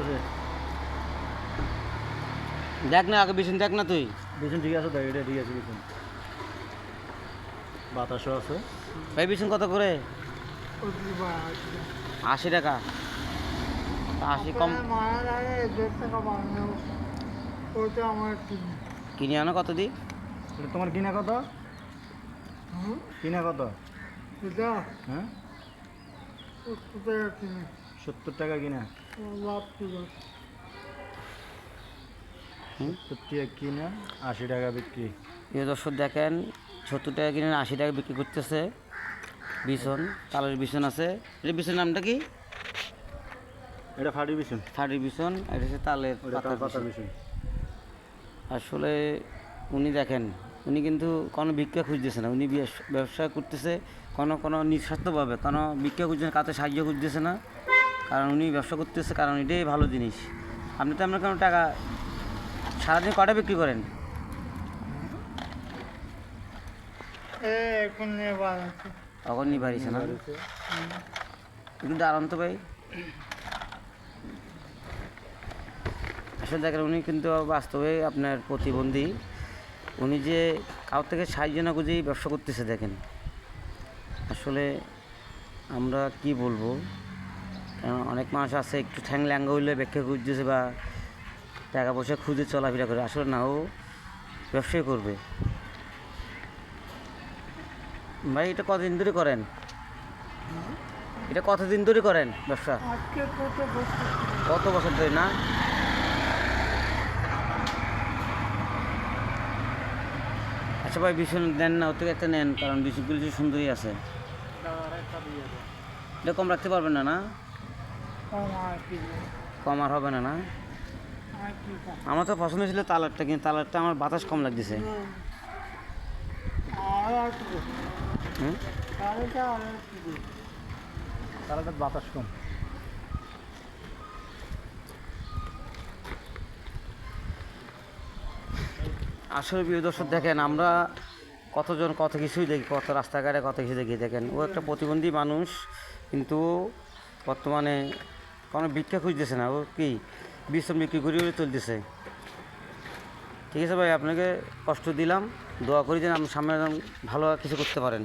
আছে দেখ না আগে বিছুন দেখ না তুই। বিছুন ঠিক আছে দেখ এটা ঠিক আছে বিছুন। বাতাসও আছে। ভাই বিছুন কত করে? আশি টাকা। আশি কম। কিনে। আনো কত দি তোমার কিনা কত? কিনা কত? হ্যাঁ? সত্তর টাকা কিনি? সত্তর টাকা আশি টাকা বিক্রি। প্রিয় দর্শক দেখেন সত্তর টাকা কিনে আশি টাকা বিক্রি করতেছে বিছন তালের বিছন আছে। এটা বিছন নামটা কি? এটা ফাটি বিছুন। থার্ডি বিছন এটা হচ্ছে তালের পাতার বিছন। আসলে উনি দেখেন উনি কিন্তু কোনো ভিক্ষা খুঁজতেছে না। উনি ব্যবসা করতেছে কোনো কোনো নিঃস্বার্থভাবে কোনো ভিক্ষা খুঁজছে না কাতে সাহায্য খুঁজতেছে না। কারণ উনি ব্যবসা করতেছে কারণ এটাই ভালো জিনিস। আপনি তো আপনার কোনো টাকা সারাদিন কটা বিক্রি করেন? এখন তখন নি? একটু দাঁড়ান তো ভাই। আসলে দেখেন উনি কিন্তু বাস্তবে আপনার প্রতিবন্ধী। উনি যে কারোর থেকে সাহায্য না খুঁজেই ব্যবসা করতেছে দেখেন। আসলে আমরা কি বলব? অনেক মানুষ আছে একটু ঠ্যাং ল্যাঙ্গা হইলে ব্যাখ্যা খুঁজতেছে বা টাকা পয়সা খুঁজে চলাফেরা করে। আসলে না ও ব্যবসায় করবে। ভাই এটা কতদিন ধরে করেন? এটা কতদিন ধরে করেন ব্যবসা? কত বছর ধরে না? আচ্ছা ভাই ভীষণ দেন না থেকে একটা নেন কারণ যে সুন্দরই আছে। এটা কম রাখতে পারবেন না না? কম আর হবে না না? আমার তো পছন্দ ছিল তালারটা কিন্তু তালারটা আমার বাতাস কম লাগতেছে। তারাটা বাতাস কম। আসলে প্রিয় দর্শক দেখেন আমরা কতজন কত কিছুই দেখি কত রাস্তাঘাটে কত কিছু দেখি দেখেন। ও একটা প্রতিবন্ধী মানুষ কিন্তু বর্তমানে কোনো ভিক্ষা খুঁজতেছে না, ও কি বিশ্রাম বিক্রি করে চলতেছে। ঠিক আছে ভাই, আপনাকে কষ্ট দিলাম, দোয়া করি যেন আপনি সামনে ভালো কিছু করতে পারেন।